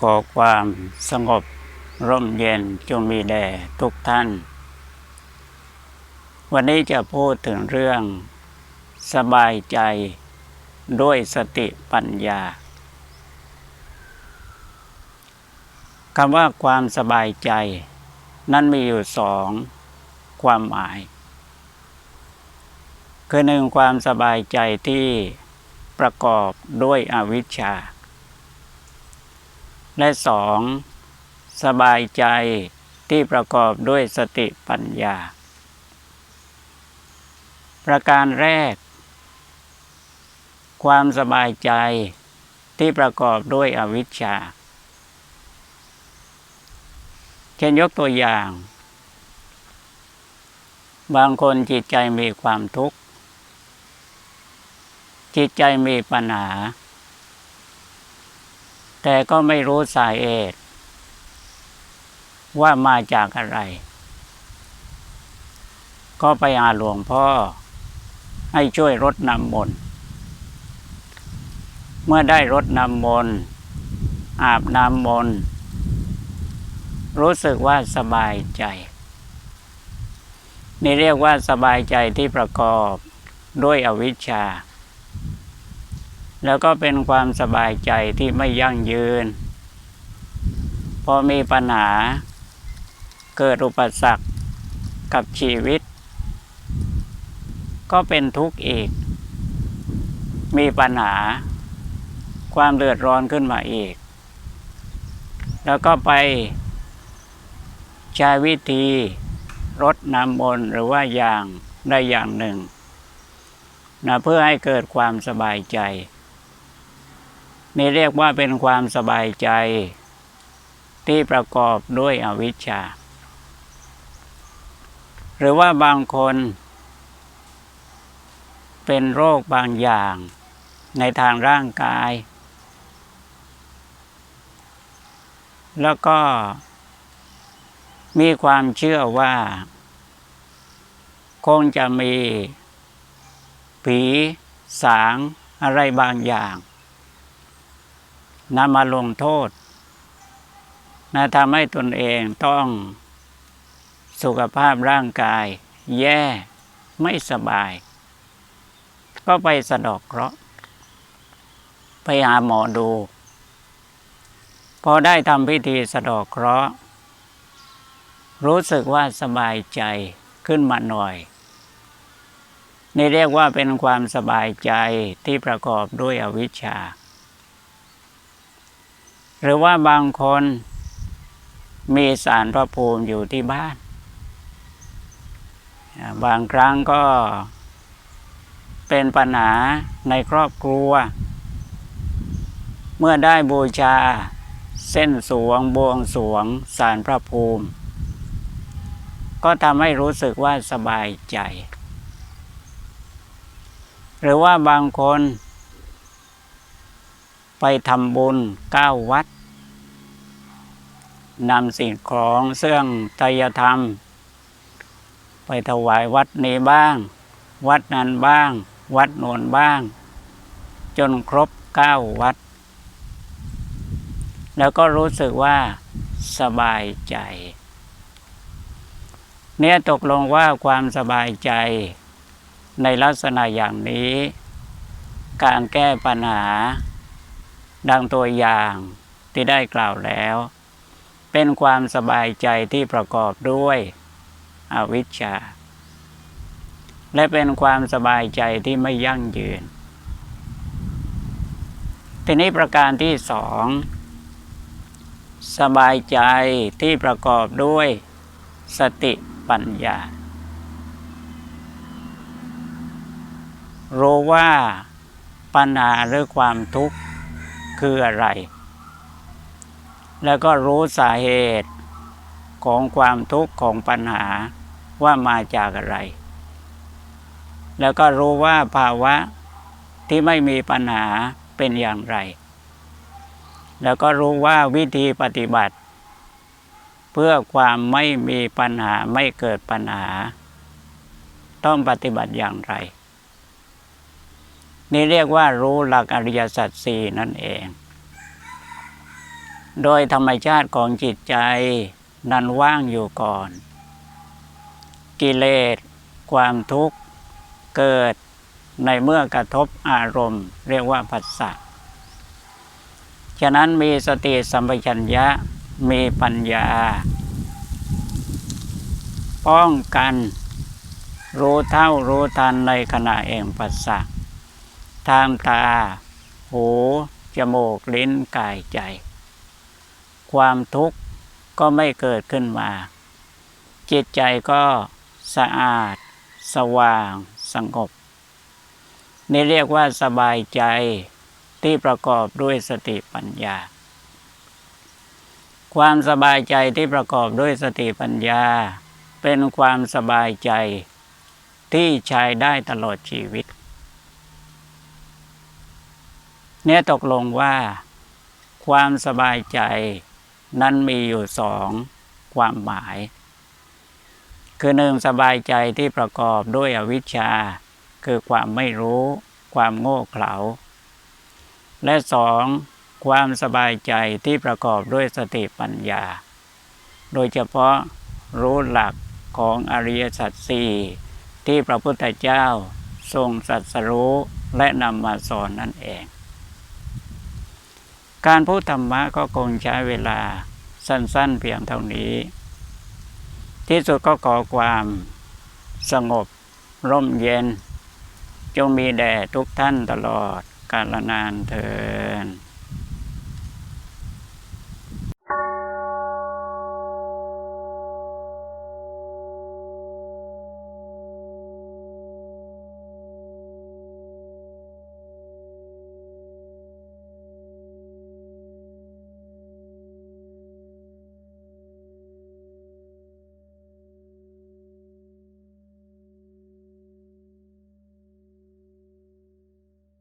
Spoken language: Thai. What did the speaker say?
ขอความสงบร่มเย็นจงมีแด่ทุกท่าน วันนี้จะพูดถึงเรื่อง สบายใจด้วยสติปัญญาคำว่าความสบายใจ นั้นมีอยู่สองความหมาย คือหนึ่งความสบายใจที่ประกอบด้วยอวิชชา และสองสบายใจที่ประกอบด้วยสติปัญญา ประการแรก ความสบายใจที่ประกอบด้วยอวิชชา เช่นยกตัวอย่าง บางคนจิตใจมีความทุกข์ จิตใจมีปัญหา แต่ก็ไม่รู้สาเหตุว่ามาจากอะไร ก็ไปหาหลวงพ่อ ให้ช่วยรดน้ำมนต์เมื่อได้รดน้ำมนต์อาบน้ำมนต์รู้สึกว่าสบายใจ นี่เรียกว่าสบายใจที่ประกอบด้วยอวิชชา แล้วก็เป็นความสบายใจที่ไม่ยั่งยืน พอมีปัญหา เกิดอุปสรรคกับชีวิต ก็เป็นทุกข์อีก มีปัญหา ความเดือดร้อนขึ้นมาอีก แล้วก็ไปใช้วิธีรดน้ำมนต์หรือว่าอย่างใดอย่างหนึ่งนะเพื่อให้เกิดความสบายใจ นี่เรียกว่าเป็นความสบายใจ ที่ประกอบด้วยอวิชชา หรือว่าบางคน เป็นโรคบางอย่างในทางร่างกาย แล้วก็มีความเชื่อว่า คงจะมีผีสางอะไรบางอย่าง นำมาลงโทษนะทำให้ตนเองต้องสุขภาพร่างกาย แย่ไม่สบาย ก็ไปสะดอกเคราะห์ไปหาหมอดู พอได้ทำพิธีสะดอกเคราะห์รู้สึกว่าสบายใจขึ้นมาหน่อย นี่เรียกว่าเป็นความสบายใจที่ประกอบด้วยอวิชชา หรือว่าบางคนมีสารพระภูมิอยู่ที่บ้าน บางครั้งก็เป็นปัญหาในครอบครัว เมื่อได้บูชาเส้นสวงบวงสวงสารพระภูมิ ก็ทำให้รู้สึกว่าสบายใจ หรือว่าบางคน ไปทำบุญเก้าวัดนำสิ่งของเสื่องไตยธรรม ไปถวายวัดนี้บ้าง วัดนั้นบ้าง วัดโนนบ้าง จนครบเก้าวัด แล้วก็รู้สึกว่าสบายใจ เนี่ยตกลงว่าความสบายใจ ในลักษณะอย่างนี้ การแก้ปัญหา ดังตัวอย่างที่ได้กล่าวแล้ว เป็นความสบายใจที่ประกอบด้วยอวิชชา และเป็นความสบายใจที่ไม่ยั่งยืน ทีนี้ประการที่สองสบายใจที่ประกอบด้วยสติปัญญา รู้ว่าปัญหาหรือความทุกข์ คืออะไร แล้วก็รู้สาเหตุของความทุกข์ของปัญหาว่ามาจากอะไร แล้วก็รู้ว่าภาวะที่ไม่มีปัญหาเป็นอย่างไร แล้วก็รู้ว่าวิธีปฏิบัติ เพื่อความไม่มีปัญหาไม่เกิดปัญหา ต้องปฏิบัติอย่างไร นี่เรียกว่ารู้หลักอริยสัจสี่นั่นเอง โดยธรรมชาติของจิตใจนั้นว่างอยู่ก่อน กิเลส ความทุกข์เกิดในเมื่อกระทบอารมณ์ เรียกว่าผัสสะฉะนั้นมีสติสัมปชัญญะมีปัญญา ป้องกัน รู้เท่ารู้ทันในขณะเองปัสสะ ทางตา หู จมูก ลิ้น กาย ใจ ความทุกข์ก็ไม่เกิดขึ้นมา จิตใจก็สะอาด สว่าง สงบ นี่เรียกว่าสบายใจที่ประกอบด้วยสติปัญญา ความสบายใจที่ประกอบด้วยสติปัญญา เป็นความสบายใจที่ใช้ได้ตลอดชีวิต เนี่ยตกลงว่า ความสบายใจนั้นมีอยู่สองความหมาย คือหนึ่งสบายใจที่ประกอบด้วยอวิชชา คือความไม่รู้ ความโง่เขลา และสองความสบายใจที่ประกอบด้วยสติปัญญา โดยเฉพาะรู้หลักของอริยสัจสี่ที่พระพุทธเจ้าทรงสัสรู้และนำมาสอนนั่นเอง การพูดธรรมะก็คงใช้เวลาสั้นๆเพียงเท่านี้ ที่สุดก็ขอความสงบร่มเย็น จงมีแด่ทุกท่านตลอดกาลนานเทิน